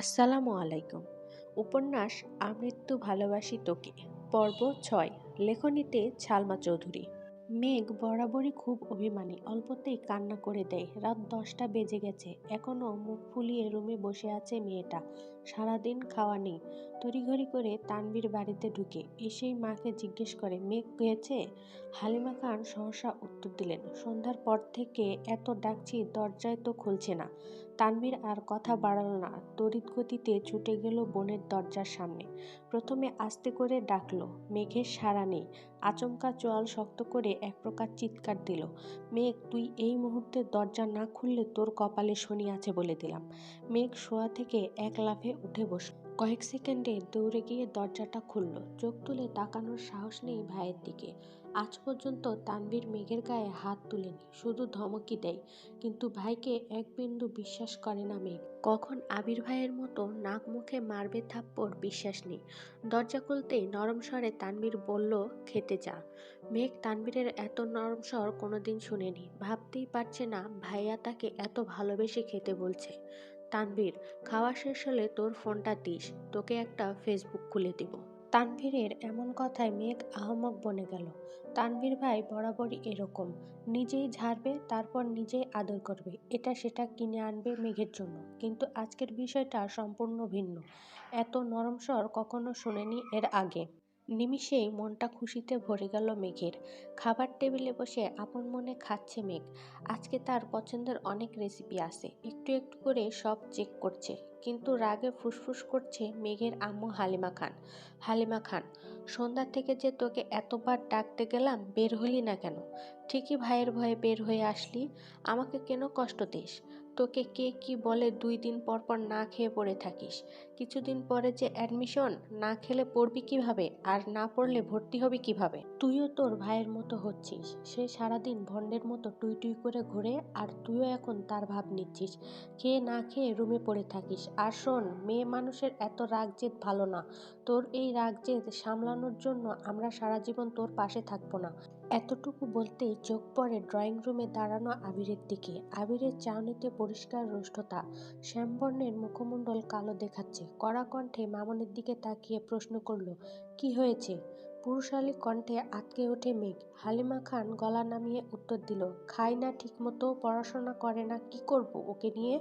আসসালামু আলাইকুম। উপন্যাস আমৃত্যু ভালোবাসি তোকে পর্ব ছয়, লেখনীতে ছালমা চৌধুরী। মেঘ বরাবরই খুব অভিমানী, অল্পতেই কান্না করে দেয়। রাত দশটা বেজে গেছে এখনও মুখ ফুলিয়ে রুমে বসে আছে মেয়েটা। সারাদিন খাওয়া নেই। তড়িঘড়ি করে তানবীর বাড়িতে ঢুকে এসেই মাকে জিজ্ঞেস করে, মেঘ পেয়েছে হালিমা খান সহসা উত্তর দিলেন, সন্ধ্যার পর থেকে এত ডাকছি, দরজায় তো খুলছে না। তানবীর আর কথা বাড়াল না, তড়িৎ গতিতে ছুটে গেল বোনের দরজার সামনে। প্রথমে আস্তে করে ডাকলো, মেঘের সাড়া নেই। আচমকা চোয়াল শক্ত করে এক প্রকার চিৎকার দিল, মেঘ, তুই এই মুহূর্তে দরজা না খুললে তোর কপালে শনি আছে বলে দিলাম। মেঘ শোয়া থেকে এক লাফে উঠে বসল। কয়েক সেকেন্ডে দৌড়ে গিয়ে দরজাটা খুলল। চোখ তুলে তাকানোর সাহস নেই ভাইয়ের দিকে। আজ পর্যন্ত তানবীর মেঘের গায়ে হাত তুলেনি, শুধু ধমকি দেয়। কিন্তু ভাইকে এক বিন্দু বিশ্বাস করে না মেঘ। কখন আবির ভাইয়ের মতো নাক মুখে মারবে থাপ্পড় বিশ্বাস নেই। দরজা খুলতেই নরম স্বরে তানবীর বলল, খেতে যা। মেঘ তানবীরের এত নরম স্বর কোনোদিন শুনেনি। ভাবতেই পারছে না ভাইয়া তাকে এত ভালোবেসে খেতে বলছে। তানভীর, খাওয়া শেষ হলে তোর ফোনটা দিস, তোকে একটা ফেসবুক খুলে দিব। তানভীরের এমন কথায় মেঘ আহমক বনে গেল। তানভীর ভাই বরাবরই এরকম। নিজেই ঝাড়বে, তারপর নিজেই আদর করবে। এটা সেটা কিনে আনবে মেঘের জন্য। কিন্তু আজকের বিষয়টা সম্পূর্ণ ভিন্ন। এত নরম স্বর কখনো শুনেনি এর আগে। নিমিষেই মনটা খুশিতে ভরে গেল মেঘের। খাবার টেবিলে বসে আপন মনে খাচ্ছে মেঘ। আজকে তার পছন্দের অনেক রেসিপি আছে। একটু একটু করে সব চেক করছে। কিন্তু রাগে ফুসফুস করছে মেঘের আম্মু হালিমা খান। হালিমা খান, সন্ধ্যা থেকে যে তোকে এতবার ডাকতে গেলাম, বের হলি না কেন? ঠিকই ভাইয়ের ভয়ে বের হয়ে আসলি। আমাকে কেন কষ্ট দিস? তোকে কে কি বলে দুই দিন পর পর না খেয়ে পড়ে থাকিস? কিছুদিন পরে যে অ্যাডমিশন না খেলে পড়বি কীভাবে? আর না পড়লে ভর্তি হবি কীভাবে? তুইও তোর ভাইয়ের মতো হচ্ছিস। সে সারাদিন ভণ্ডের মতো টুই টুই করে ঘুরে আর তুইও এখন তার ভাব নিচ্ছিস। খেয়ে না খেয়ে রুমে পড়ে থাকিস। আর শোন, মেয়ে মানুষের এত রাগ জেদ ভালো না। তোর এই রাগ জেদ সামলানোর জন্য আমরা সারা জীবন তোর পাশে থাকব না। এতটুকু বলতেই চোখ পড়ে ড্রয়িং রুমে দাঁড়ানো আবিরের দিকে। আবিরের চাউনিতে পরিষ্কার রুষ্টতা। শ্যামবর্ণের মুখমণ্ডল কালো দেখাচ্ছে। কড়া কণ্ঠে মামনের দিকে তাকিয়ে প্রশ্ন করল, কি হয়েছে? পুরুষালী কণ্ঠে আটকে ওঠে মেঘ। হালিমা খান গলা নামিয়ে উত্তর দিল খায় না ঠিকমতো, পড়াশোনা করে না, কি করব ওকে নিয়ে?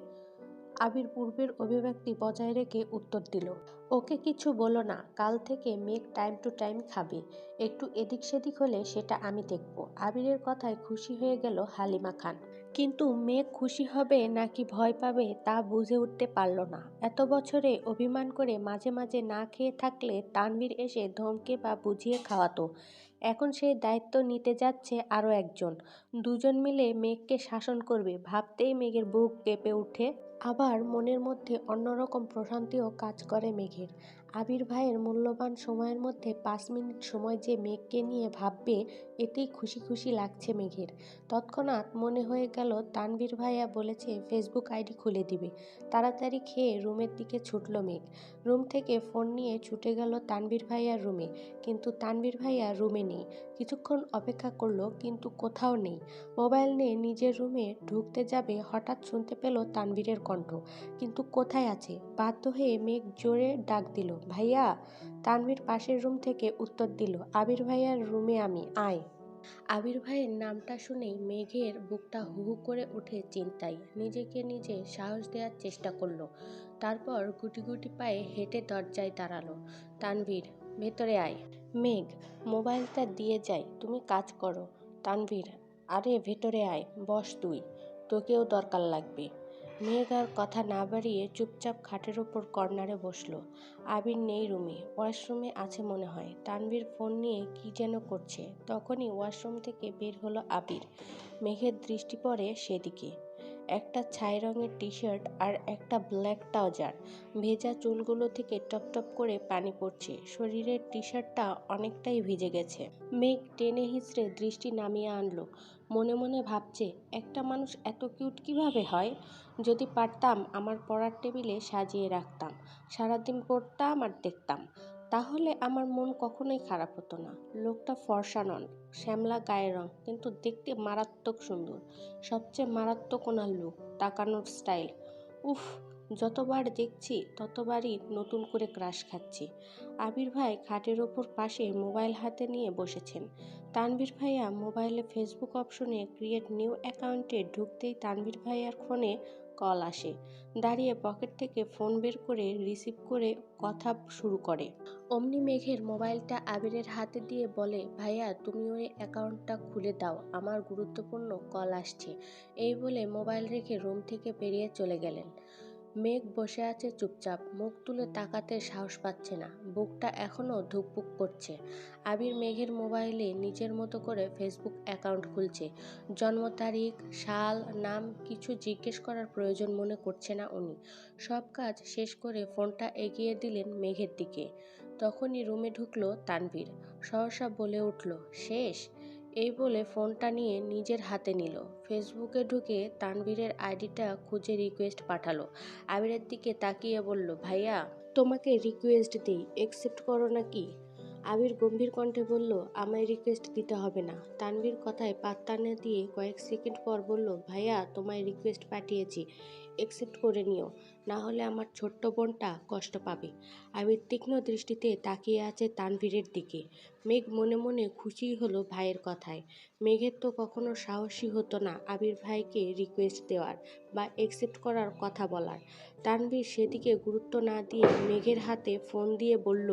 আবির পূর্বের অভিব্যক্তি বজায় রেখে উত্তর দিল, ওকে কিছু বলো না, কাল থেকে মেঘ টাইম টু টাইম খাবে, একটু এদিক সেদিক হলে সেটা আমি দেখব। আবিরের কথায় খুশি হয়ে গেল হালিমা খান। কিন্তু মেঘ খুশি হবে নাকি ভয় পাবে তা বুঝে উঠতে পারল না। এত বছরে অভিমান করে মাঝে মাঝে না খেয়ে থাকলে তানভীর এসে ধমকে বা বুঝিয়ে খাওয়াতো। এখন সেই দায়িত্ব নিতে যাচ্ছে আরও একজন। দুজন মিলে মেঘকে শাসন করবে, ভাবতেই মেঘের বুক কেঁপে উঠে আবার মনের মধ্যে অন্যরকম প্রশান্তিও কাজ করে মেঘের। আবির ভাইয়ের মূল্যবান সময়ের মধ্যে পাঁচ মিনিট সময় যে মেঘকে নিয়ে ভাববে, এতেই খুশি খুশি লাগছে মেঘের। তৎক্ষণাৎ মনে হয়ে গেল তানবীর ভাইয়া বলেছে, ফেসবুক আইডি খুলে দিবে। তাড়াতাড়ি খেয়ে রুমের দিকে ছুটল মেঘ। রুম থেকে ফোন নিয়ে ছুটে গেল তানবীর ভাইয়ার রুমে। কিন্তু তানবীর ভাইয়া রুমে নেই। কিছুক্ষণ অপেক্ষা করল, কিন্তু কোথাও নেই। মোবাইল নিয়ে নিজের রুমে ঢুকতে যাবে হঠাৎ শুনতে পেল তানবীরের কণ্ঠ। কিন্তু কোথায় আছে? বাধ্য হয়ে মেঘ জোরে ডাক দিল, ভাইয়া! তানবীর পাশের রুম থেকে উত্তর দিল, আবির ভাইয়ার রুমে আমি, আয়! আবির ভাইয়ের নামটা শুনেই মেঘের বুকটা হু হু করে উঠে চিন্তায়। নিজেকে নিজে সাহস দেওয়ার চেষ্টা করল। তারপর গুটি গুটি পায়ে হেঁটে দরজায় দাঁড়াল। তানভীর ভেতরে আয়। মেঘ, মোবাইলটা দিয়ে যাই, তুমি কাজ করো। তানভীর, আরে ভেতরে আয়, বস তুই, তোকেও দরকার লাগবে। মেঘ আর কথা না বাড়িয়ে চুপচাপ খাটের ওপর কর্নারে বসল। আবির নেই রুমে, ওয়াশরুমে আছে মনে হয়। তানভীর ফোন নিয়ে কি যেন করছে। তখনই ওয়াশরুম থেকে বের হলো আবির। মেঘের দৃষ্টি পড়ে সেদিকে। একটা ছাই রঙের টি শার্ট আর একটা ব্ল্যাক ট্রাউজার। ভেজা চুলগুলো থেকে টপ টপ করে পানি পড়ছে। শরীরের টি শার্টটা অনেকটাই ভিজে গেছে। মেঘ টেনে হিঁচড়ে দৃষ্টি নামিয়ে আনলো। মনে মনে ভাবছে, একটা মানুষ এত কিউট কীভাবে হয়? যদি পারতাম, আমার পড়ার টেবিলে সাজিয়ে রাখতাম। সারাদিন পড়তাম আর দেখতাম। তাহলে আমার মন কখনোই খারাপ হতো না। লোকটা ফর্সা নন, শ্যামলা গায়ের রং, কিন্তু দেখতে মারাত্মক সুন্দর। সবচেয়ে মারাত্মক ওনার লুক তাকানোর স্টাইল উফ, যতবার দেখছি, ততবারই নতুন করে ক্রাশ খাচ্ছি। আবির ভাই খাটের ওপর পাশে মোবাইল হাতে নিয়ে বসেছেন। তানভীর ভাইয়া মোবাইলে ফেসবুক অপশনে ক্রিয়েট নিউ অ্যাকাউন্টে ঢুকতেই তানভীর ভাইয়ার ফোনে কল আসে। দাঁড়িয়ে পকেট থেকে ফোন বের করে রিসিভ করে কথা শুরু করে। অমনি মেঘের মোবাইলটা আবিরের হাতে দিয়ে বলে, ভাইয়া, তুমি ওই অ্যাকাউন্টটা খুলে দাও, আমার গুরুত্বপূর্ণ কল আসছে। এই বলে মোবাইল রেখে রুম থেকে বেরিয়ে চলে গেলেন। মেঘ বসে আছে চুপচাপ, মুখ তুলে তাকাতে সাহস পাচ্ছে না, বুকটা এখনও ধুকপুক করছে। আবির মেঘের মোবাইলে নিজের মতো করে ফেসবুক অ্যাকাউন্ট খুলছে। জন্ম তারিখ, সাল, নাম কিছু জিজ্ঞেস করার প্রয়োজন মনে করছে না উনি। সব কাজ শেষ করে ফোনটা এগিয়ে দিলেন মেঘের দিকে। তখনই রুমে ঢুকলো তানভীর। সহসা বলে উঠল, শেষ? এই বলে ফোনটা নিয়ে নিজের হাতে নিল। ফেসবুকে ঢুকে তানভীরের আইডিটা খুঁজে রিকোয়েস্ট পাঠালো। আবিরের দিকে তাকিয়ে বলল, ভাইয়া, তোমাকে রিকোয়েস্ট দিই একসেপ্ট করো নাকি? আবির গম্ভীর কণ্ঠে বলল, আমায় রিকোয়েস্ট দিতে হবে না। তানভীর কথায় পাত্তা না দিয়ে কয়েক সেকেন্ড পর বলল, ভাইয়া, তোমায় রিকোয়েস্ট পাঠিয়েছি একসেপ্ট করে নিও। না হলে আমার ছোট্ট বোনটা কষ্ট পাবে। আবির তীক্ষ্ণ দৃষ্টিতে তাকিয়ে আছে তানভীরের দিকে। মেঘ মনে মনে খুশি হলো ভাইয়ের কথায়। মেঘের তো কখনো সাহসী হতো না আবির ভাইকে রিকোয়েস্ট দেওয়ার বা একসেপ্ট করার কথা বলার। তানভীর সেদিকে গুরুত্ব না দিয়ে মেঘের হাতে ফোন দিয়ে বলল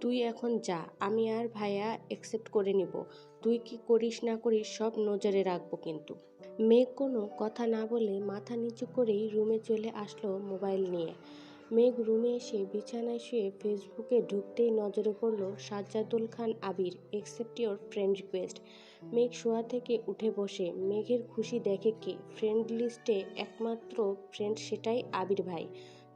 তুই এখন যা, আমি আর ভাইয়া অ্যাকসেপ্ট করে নিব। তুই কি করিস না করিস সব নজরে রাখব কিন্তু। মেঘ কোনো কথা না বলে মাথা নিচু করেই রুমে চলে আসলো মোবাইল নিয়ে। মেঘ রুমে এসে বিছানায় শুয়ে ফেসবুকে ঢুকতেই নজরে পড়ল Sajjadul Khan Abir accept your friend request মেঘ শোয়া থেকে উঠে বসে, মেঘের খুশি দেখে কে? ফ্রেন্ড লিস্টে একমাত্র ফ্রেন্ড সেটাই আবির ভাই।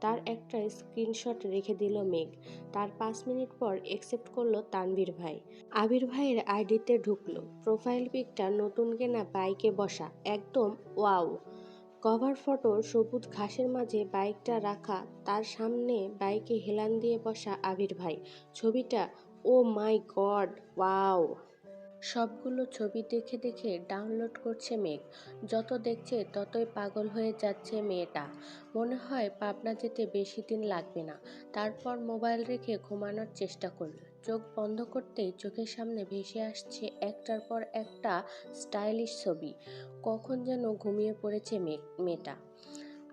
তার একটা স্ক্রিনশট রেখে দিল মেঘ। তার পাঁচ মিনিট পর একসেপ্ট করল তানভীর ভাই। আবির ভাইয়ের আইডিতে ঢুকলো। প্রোফাইল পিকটা নতুন কেনা বাইকে বসা। একদম ওয়াও। কভার ফটো সবুজ ঘাসের মাঝে বাইকটা রাখা। তার সামনে বাইকে হেলান দিয়ে বসা আবির ভাই। ছবিটা ও মাই গড ওয়াও সবগুলো ছবি দেখে দেখে ডাউনলোড করছে মেঘ। যত দেখছে ততই পাগল হয়ে যাচ্ছে মেয়েটা। মনে হয় পাবনা যেতে বেশি দিন লাগবে না। তারপর মোবাইল রেখে ঘুমানোর চেষ্টা করল। চোখ বন্ধ করতেই চোখের সামনে ভেসে আসছে একটার পর একটা স্টাইলিশ ছবি। কখন যেন ঘুমিয়ে পড়েছে মেয়েটা।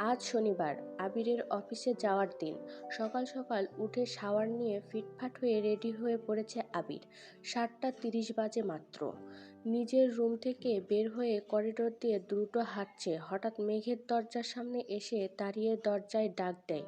আজ শনিবার, আবিরের অফিসে যাওয়ার দিন। সকাল সকাল উঠে শাওয়ার নিয়ে ফিটফাট হয়ে রেডি হয়ে পড়েছে আবির। সাতটা তিরিশ বাজে মাত্র। নিজের রুম থেকে বের হয়ে করিডোর দিয়ে দ্রুত হাঁটছে। হঠাৎ মেঘের দরজার সামনে এসে দাঁড়িয়ে দরজায় ডাক দেয়।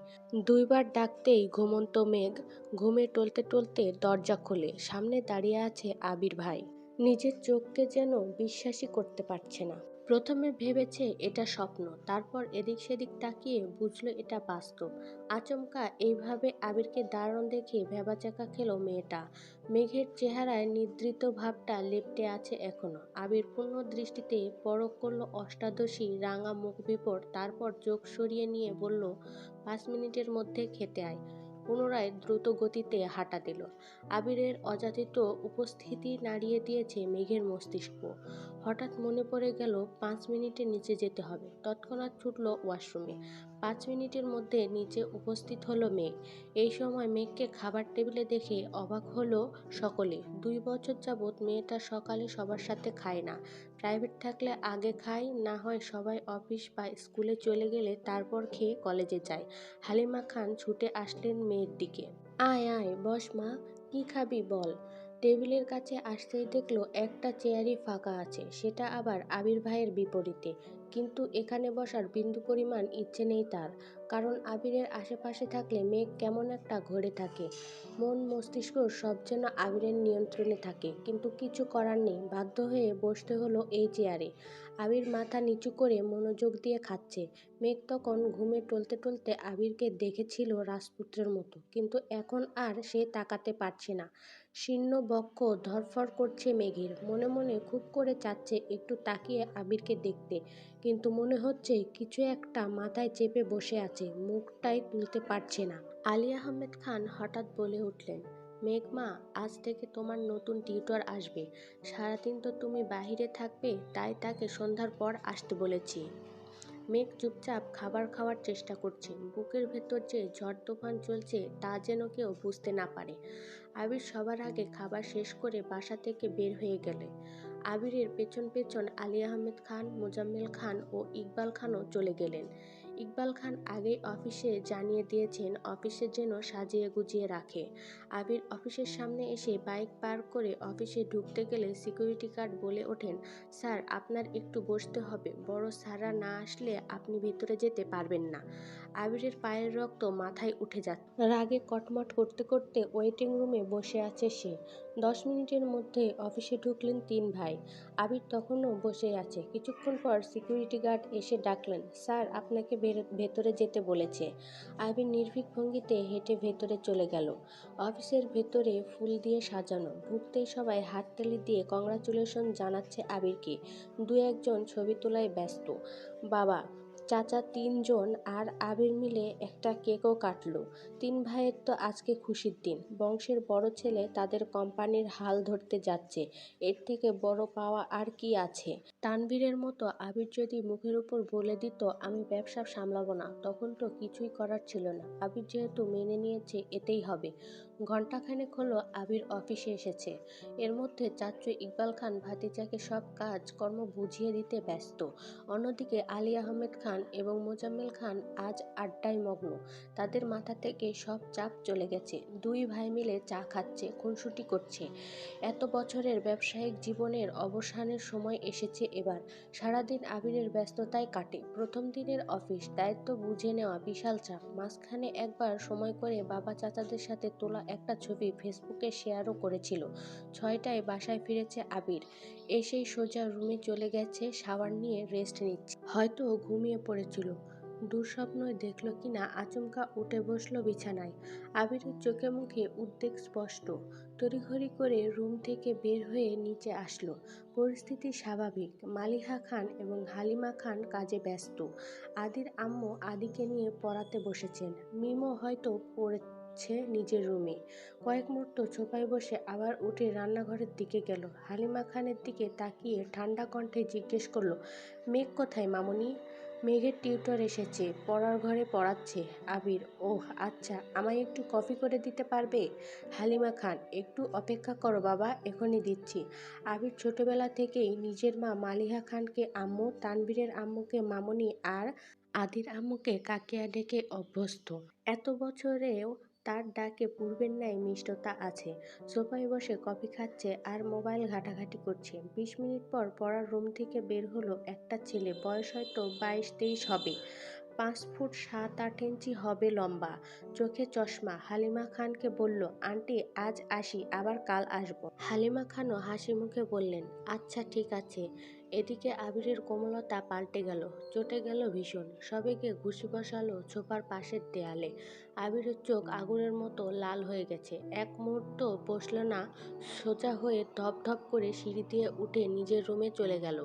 দুইবার ডাকতেই ঘুমন্ত মেঘ ঘুমে টলতে টলতে দরজা খোলে। সামনে দাঁড়িয়ে আছে আবির ভাই। নিজের চোখকে যেন বিশ্বাসই করতে পারছে না। প্রথমে ভেবেছে এটা স্বপ্ন, তারপর এদিক সেদিক তাকিয়ে বুঝলো এটা বাস্তব। আচমকা এইভাবে আবিরকে দারুণ দেখে ভেবাচাকা খেলো মেয়েটা। মেঘের চেহারায় নিদ্রিত ভাবটা লেপটে আছে এখনও। আবির পূর্ণ দৃষ্টিতে পরক করল অষ্টাদশী রাঙা মুখ বিপর, তারপর চোখ সরিয়ে নিয়ে বলল, পাঁচ মিনিটের মধ্যে খেতে আয়। পুনরায় দ্রুত গতিতে হাঁটা দিল। আবিরের অযাচিত উপস্থিতি নাড়িয়ে দিয়েছে মেঘের মস্তিষ্ক। হঠাৎ মনে পড়ে গেল, পাঁচ মিনিটে নিচে যেতে হবে। তৎক্ষণাৎ ছুটল ওয়াশরুমে। পাঁচ মিনিটের মধ্যে নিচে উপস্থিত হলো মেঘ। এই সময় মেঘকে খাবার টেবিলে দেখে অবাক হলো সকলে। দুই বছর যাবৎ মেয়েটা সকালে সবার সাথে খায় না। প্রাইভেট থাকলে আগে খায়, না হয় সবাই অফিস বা স্কুলে চলে গেলে তারপর খেয়ে কলেজে যায়। হালিমা খান ছুটে আসলেন মেয়ের দিকে। আয় আয়, বস মা, কি খাবি বল? টেবিলের কাছে আসতেই দেখল একটা চেয়ারই ফাঁকা আছে। সেটা আবার আবির ভাইয়ের বিপরীতে। কিন্তু এখানে বসার বিন্দু পরিমাণ ইচ্ছে নেই তার। কারণ আবিরের আশেপাশে থাকলে মেঘ কেমন একটা ঘরে থাকে। মন মস্তিষ্ক সব যেন আবিরের নিয়ন্ত্রণে থাকে। কিন্তু কিছু করার নেই। বাধ্য হয়ে বসতে হলো এই চেয়ারে। আবির মাথা নিচু করে মনোযোগ দিয়ে খাচ্ছে। মেঘ তখন ঘুমে টলতে টলতে আবিরকে দেখেছিল রাজপুত্রের মতো। কিন্তু এখন আর সে তাকাতে পারছে না। শীর্ণ বক্ষ ধরফর করছে মেঘের। মনে মনে খুব করে চাচ্ছে একটু তাকিয়ে আবিরকে দেখতে। কিন্তু মনে হচ্ছে কিছু একটা মাথায় চেপে বসে আছে, মুখটাই তুলতে পারছে না। আলী আহমেদ খান হঠাৎ বলে উঠলেন মেঘমা আজ থেকে তোমার নতুন টিউটর আসবে। সারাদিন তো তুমি বাহিরে থাকবে, তাই তাকে সন্ধ্যার পর আসতে বলেছি। মেঘ চুপচাপ খাবার খাওয়ার চেষ্টা করছে। বুকের ভেতর যে ঝড় তুফান চলছে তা যেন কেউ বুঝতে না পারে। আবির সবার আগে খাবার শেষ করে বাসা থেকে বের হয়ে গেলে। আবিরের পেছন পেছন আলী আহমেদ খান, মোজাম্মেল খান ও ইকবাল খানও চলে গেলেন। ইকবাল খান আগেই অফিসে জানিয়ে দিয়েছেন, অফিসে যেন সাজিয়ে গুজিয়ে রাখে। আবির অফিসের সামনে এসে বাইক পার্ক করে অফিসে ঢুকতে গেলে সিকিউরিটি গার্ড বলে ওঠেন, স্যার, আপনার একটু বসতে হবে। বড় স্যাররা না আসলে আপনি ভিতরে যেতে পারবেন না। আবিরের পায়ের রক্ত মাথায় উঠে যাচ্ছে। রাগে কটমট করতে করতে ওয়েটিং রুমে বসে আছে সে। দশ মিনিটের মধ্যে অফিসে ঢুকলেন তিন ভাই। আবির তখনও বসে আছে। কিছুক্ষণ পর সিকিউরিটি গার্ড এসে ডাকলেন, স্যার, আপনাকে বের- ভেতরে যেতে বলেছে। আবির নির্ভীক ভঙ্গিতে হেঁটে ভেতরে চলে গেল। অফিসের ভেতরে ফুল দিয়ে সাজানো। ঢুকতেই সবাই হাততালি দিয়ে কংগ্রাচুলেশন জানাচ্ছে আবিরকে। দু একজন ছবি তোলায় ব্যস্ত। বাবা চাচা তিনজন আর আবির মিলে একটা কেকও কাটল। তিন ভাইয়ের তো আজকে খুশির দিন। বংশের বড় ছেলে তাদের কোম্পানির হাল ধরতে যাচ্ছে। এর থেকে বড় পাওয়া আর কি আছে? তানবীরের মতো আবির যদি মুখের উপর বলে দিত, আমি ব্যবসা সামলাবো না। তখন তো কিছুই করার ছিল না। আবির যেহেতু মেনে নিয়েছে, এতেই হবে। ঘণ্টাখানেক হলো আবির অফিসে এসেছে। এর মধ্যে চাচু ইকবাল খান ভাতিজাকে সব কাজ, কর্ম বুঝিয়ে দিতে ব্যস্ত। অন্যদিকে আলী আহমেদ খান এবং মোজাম্মেল খান আজ আড্ডায় মগ্ন। তাদের মাথা থেকে সব চাপ চলে গেছে। দুই ভাই মিলে চা খাচ্ছে, খুনসুটি করছে। এত বছরের ব্যবসায়িক জীবনের অবসানের সময় এসেছে এবার। সারাদিন আবিরের ব্যস্ততায় কাটে। প্রথম দিনের অফিস, দায়িত্ব বুঝে নেওয়া বিশাল চাপ। মাঝখানে একবার সময় করে বাবা চাচাদের সাথে তোলা একটা ছবি ফেসবুকে শেয়ারও করেছিল। ছয়টায় বাসায় ফিরেছে আবির। এসেই সোজা রুমে চলে গেছে সাবান নিয়ে রেস্ট নিচ্ছে। হয়তো ঘুমিয়ে পড়েছিল। দুঃস্বপ্নই দেখল কিনা আচমকা উঠে বসল বিছানায়। আবিরের চোখে মুখে উদ্বেগ স্পষ্ট। তড়িঘড়ি করে রুম থেকে বের হয়ে নিচে আসলো। পরিস্থিতি স্বাভাবিক। মালিহা খান এবং হালিমা খান কাজে ব্যস্ত। আদির আম্মু আদিকে নিয়ে পড়াতে বসেছেন। মিমো হয়তো পড়েছে নিজের রুমে। কয়েক মুহূর্ত ছোপায় বসে আবার উঠে রান্নাঘরের দিকে গেল। হালিমা খানের দিকে তাকিয়ে ঠান্ডা কণ্ঠে জিজ্ঞেস করল, মেঘ কোথায় মামনি? মেঘের টিউটর এসেছে, পড়ার ঘরে পড়াচ্ছে। আবির, ওহ আচ্ছা আমায় একটু কফি করে দিতে পারবে? হালিমা খান, একটু অপেক্ষা করো বাবা, এখনই দিচ্ছি। আবির ছোটবেলা থেকেই নিজের মা মালিহা খানকে আম্মু তানবীরের আম্মুকে মামনি আর আদির আম্মুকে কাকিয়া ডেকে অভ্যস্ত। এত বছরেও তার ডাকে পূর্বের ন্যায় মিষ্টতা আছে। সোফায় বসে কফি খাচ্ছে আর মোবাইল ঘাটাঘাটি করছে। বিশ মিনিট পর পড়ার রুম থেকে বের হলো একটা ছেলে। বয়স হয়তো বাইশ তেইশ হবে। পাঁচ ফুট সাত আট ইঞ্চি হবে লম্বা। চোখে চশমা। হালিমা খানকে বলল, আন্টি, আজ আসি, আবার কাল আসব। হালিমা খানও হাসি মুখে বললেন আচ্ছা ঠিক আছে। এদিকে আবিরের কোমলতা পাল্টে গেল, চটে গেল ভীষণ। সবেকে ঘুষি বসালো ছোপার পাশের দেয়ালে। আবিরের চোখ আগুনের মতো লাল হয়ে গেছে। এক মুহূর্ত বসল না, সোজা হয়ে ধপ ধপ করে সিঁড়ি দিয়ে উঠে নিজের রুমে চলে গেল।